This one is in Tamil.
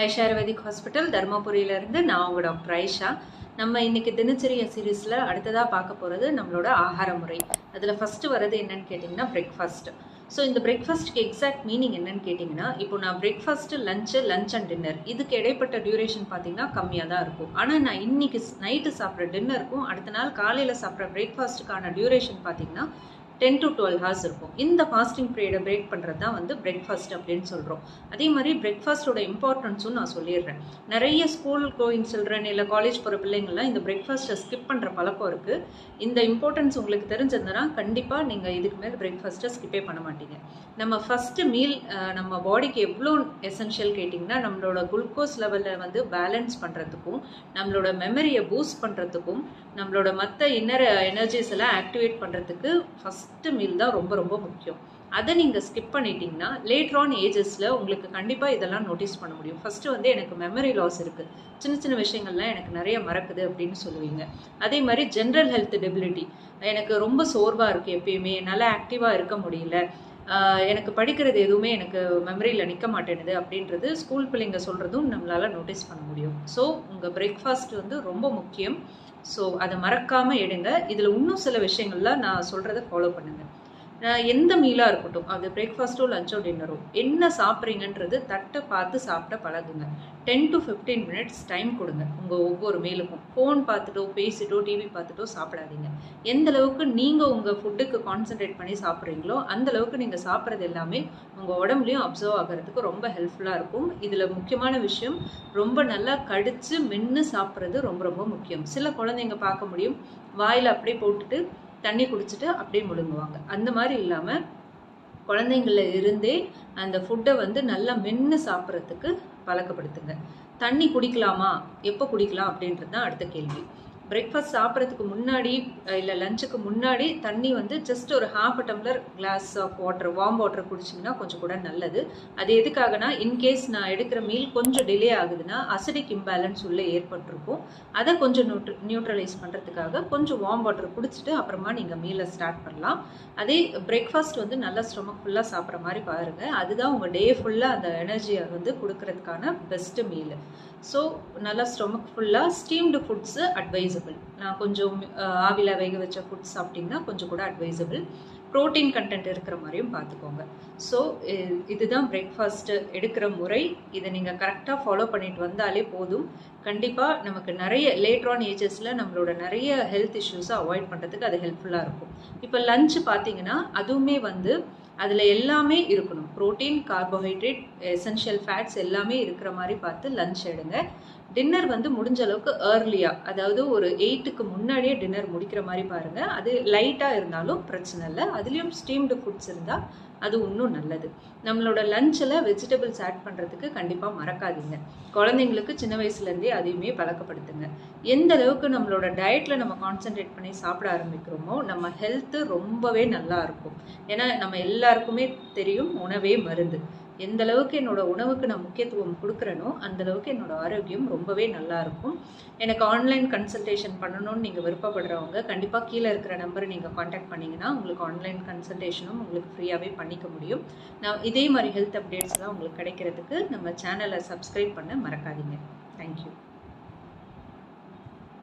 ஐஷா ஆயுர்வேதிக் ஹாஸ்பிட்டல் தர்மபுரியிலேருந்து நான் உங்கள் டாக்டர் ஐஷா. நம்ம இன்றைக்கி தினச்சரிய சீரீஸில் அடுத்ததாக பார்க்க போகிறது நம்மளோட ஆகார முறை. அதில் ஃபஸ்ட்டு வர்றது என்னன்னு கேட்டிங்கன்னா பிரேக்ஃபாஸ்ட் ஸோ இந்த பிரேக்ஃபாஸ்ட்க்கு எக்ஸாக்ட் மீனிங் என்னன்னு கேட்டிங்கன்னா இப்போ நான் breakfast lunch lunch and dinner இதுக்கு இடைப்பட்ட டியூரேஷன் பார்த்தீங்கன்னா கம்மியாக தான் இருக்கும். ஆனால் நான் இன்னைக்கு நைட்டு சாப்பிட்ற டின்னருக்கும் அடுத்த நாள் காலையில் சாப்பிட்ற பிரேக்ஃபாஸ்ட்டுக்கான டியூரேஷன் பார்த்தீங்கன்னா டென் டு டுவெல் ஹவர்ஸ் இருக்கும். இந்த ஃபாஸ்டிங் பீரியடை பிரேக் பண்ணுறது தான் வந்து பிரேக்ஃபாஸ்ட் அப்படின்னு சொல்கிறோம் அதே மாதிரி பிரேக்ஃபாஸ்ட்டோட இம்பார்ட்டன்ஸும் நான் சொல்லிடுறேன். நிறைய ஸ்கூல் கோயிங் சில்ட்ரன் இல்லை காலேஜ் போகிற பிள்ளைங்கள்லாம் இந்த பிரேக்ஃபாஸ்ட்டை ஸ்கிப் பண்ணுற பழக்கம் இருக்குது இந்த இம்பார்ட்டன்ஸ் உங்களுக்கு தெரிஞ்சிருந்தனா கண்டிப்பாக நீங்கள் இதுக்கு மேலே பிரேக்ஃபாஸ்ட்டை ஸ்கிப்பே பண்ண மாட்டீங்க. நம்ம ஃபஸ்ட்டு மீல் நம்ம பாடிக்கு எவ்வளோ எசென்ஷியல் கேட்டிங்கன்னா நம்மளோட குளுக்கோஸ் லெவலில் வந்து பேலன்ஸ் பண்ணுறதுக்கும் நம்மளோட மெமரியை பூஸ்ட் பண்ணுறதுக்கும் நம்மளோட மற்ற இன்னர் எனர்ஜிஸ் எல்லாம் ஆக்டிவேட் பண்ணுறதுக்கு ஃபஸ்ட்டு மீல் தான் ரொம்ப ரொம்ப முக்கியம். அதை நீங்கள் ஸ்கிப் பண்ணிட்டீங்கன்னா லேட்டர் ஆன் ஏஜஸில் உங்களுக்கு கண்டிப்பாக இதெல்லாம் நோட்டீஸ் பண்ண முடியும். ஃபஸ்ட்டு வந்து எனக்கு மெமரி லாஸ் இருக்குது சின்ன சின்ன விஷயங்கள்லாம் எனக்கு நிறைய மறக்குது அப்படின்னு சொல்லுவீங்க. அதே மாதிரி ஜென்ரல் ஹெல்த் டெபிலிட்டி எனக்கு ரொம்ப சோர்வாக இருக்குது எப்பயுமே. என்னால் ஆக்டிவாக இருக்க முடியல. எனக்கு படிக்கிறது எதுவுமே எனக்கு மெமரியில் நிற்க மாட்டேனுது அப்படின்றது ஸ்கூல் பிள்ளைங்க சொல்கிறதும் நம்மளால் நோட்டீஸ் பண்ண முடியும். ஸோ உங்கள் பிரேக்ஃபாஸ்ட் வந்து ரொம்ப முக்கியம். ஸோ அதை மறக்காமல் எடுங்க. இதில் இன்னும் சில விஷயங்கள்லாம் நான் சொல்கிறத ஃபாலோ பண்ணுங்கள் எந்த மீலாக இருக்கட்டும். அது பிரேக்ஃபாஸ்ட்டோ லஞ்சோ டின்னரோ என்ன சாப்பிட்றீங்கன்றது தட்டை பார்த்து சாப்பிட பழகுங்க. Ten to fifteen minutes time கொடுங்க. உங்கள் ஒவ்வொரு மீலுக்கும் ஃபோன் பார்த்துட்டோ பேசிட்டோ டிவி பார்த்துட்டோ சாப்பிடாதீங்க. எந்த அளவுக்கு நீங்கள் உங்கள் ஃபுட்டுக்கு கான்சென்ட்ரேட் பண்ணி சாப்பிட்றீங்களோ அந்த அளவுக்கு நீங்கள் சாப்பிட்றது எல்லாமே உங்கள் உடம்புலையும் அப்சர்வ் ஆகிறதுக்கு ரொம்ப ஹெல்ப்ஃபுல்லாக இருக்கும். இதில் முக்கியமான விஷயம் ரொம்ப நல்லா கடித்து மென்று சாப்பிட்றது ரொம்ப ரொம்ப முக்கியம். சில குழந்தைங்க பார்க்க முடியும். வாயில் அப்படியே போட்டுட்டு தண்ணி குடிச்சிட்டு அப்படியே முழுங்குவாங்க. அந்த மாதிரி இல்லாமல் குழந்தைங்கள இருந்தே அந்த ஃபுட்டை வந்து நல்லா மென்று சாப்பிட்றதுக்கு பழக்கப்படுத்துங்க. தண்ணி குடிக்கலாமா? எப்போ குடிக்கலாம் அப்படின்றது தான் அடுத்த கேள்வி. பிரேக்ஃபாஸ்ட் சாப்பிட்றதுக்கு முன்னாடி இல்லை லஞ்சுக்கு முன்னாடி தண்ணி வந்து ஜஸ்ட் ஒரு half tumbler glass of water warm water குடிச்சிங்கன்னா கொஞ்சம் கூட நல்லது. அது எதுக்காகனா இன்கேஸ் நான் எடுக்கிற மீல் கொஞ்சம் டிலே ஆகுதுன்னா அசிடிக் இம்பேலன்ஸ் உள்ளே ஏற்பட்டிருக்கும். அதை கொஞ்சம் நியூட்ர நியூட்ரலைஸ் பண்ணுறதுக்காக கொஞ்சம் வார்ம் வாட்டர் குடிச்சிட்டு அப்புறமா நீங்கள் மீலை ஸ்டார்ட் பண்ணலாம். அதே பிரேக்ஃபாஸ்ட் வந்து நல்லா ஸ்டொமக் ஃபுல்லாக சாப்பிட்ற மாதிரி பாருங்கள் அதுதான் உங்கள் டே ஃபுல்லாக அந்த எனர்ஜியை வந்து கொடுக்கறதுக்கான பெஸ்ட்டு மீல் ஸோ நல்லா ஸ்டொமக் ஃபுல்லாக ஸ்டீம்டு ஃபுட்ஸு அட்வைஸ் அட்வைசபிள் நான் கொஞ்சம் ஆவியில் வேக வச்ச ஃபுட் சாப்பிட்டிங்கன்னா கொஞ்சம் கூட அட்வைசபிள் ப்ரோட்டீன் கண்டென்ட் இருக்கிற மாதிரியும் பார்த்துக்கோங்க. ஸோ இதுதான் பிரேக்ஃபாஸ்ட்டு எடுக்கிற முறை. இதை நீங்கள் கரெக்டாக ஃபாலோ பண்ணிட்டு வந்தாலே போதும். கண்டிப்பாக நமக்கு நிறைய லேட்ரான் ஏஜஸில் நம்மளோட நிறைய ஹெல்த் இஷ்யூஸை அவாய்ட் பண்ணுறதுக்கு அது ஹெல்ப்ஃபுல்லாக இருக்கும். இப்போ லஞ்சு பார்த்தீங்கன்னா அதுவுமே வந்து அதில் எல்லாமே இருக்கணும். ப்ரோட்டீன் கார்போஹைட்ரேட் எசென்ஷியல் ஃபேட்ஸ் எல்லாமே இருக்கிற மாதிரி பார்த்து லஞ்ச் எடுங்க. டின்னர் வந்து முடிஞ்ச அளவுக்கு ஏர்லியாக அதாவது ஒரு எயிட்டுக்கு முன்னாடியே டின்னர் முடிக்கிற மாதிரி பாருங்கள் அது லைட்டாக இருந்தாலும் பிரச்சனை இல்லை. அதுலேயும் ஸ்டீம்டு ஃபுட்ஸ் இருந்தால் அது இன்னும் நல்லது. நம்மளோட லஞ்சில் வெஜிடபிள்ஸ் ஆட் பண்ணுறதுக்கு கண்டிப்பாக மறக்காதீங்க. குழந்தைங்களுக்கு சின்ன வயசுலேருந்தே அதையுமே பழக்கப்படுத்துங்க. எந்த அளவுக்கு நம்மளோட டயட்டில் நம்ம கான்சென்ட்ரேட் பண்ணி சாப்பிட ஆரம்பிக்கிறோமோ நம்ம ஹெல்த்து ரொம்பவே நல்லா இருக்கும். ஏன்னா நம்ம எல்லாருக்குமே தெரியும் உணவே மருந்து. எந்த அளவுக்கு என்னோட உணவுக்கு நான் முக்கியத்துவம் கொடுக்குறேனோ அந்த அளவுக்கு என்னோட ஆரோக்கியம் ரொம்பவே நல்லா இருக்கும். எனக்கு ஆன்லைன் கன்சல்டேஷன் பண்ணணும்னு நீங்கள் விருப்பப்படுறவங்க கண்டிப்பாக கீழே இருக்கிற நம்பரை நீங்கள் காண்டாக்ட் பண்ணிங்கன்னா உங்களுக்கு ஆன்லைன் கன்சல்டேஷனும் உங்களுக்கு ஃப்ரீயாகவே பண்ணிக்க முடியும். நான் இதே மாதிரி ஹெல்த் அப்டேட்ஸ்லாம் உங்களுக்கு கிடைக்கிறதுக்கு நம்ம சேனலை சப்ஸ்கிரைப் பண்ண மறக்காதீங்க. தேங்க்யூ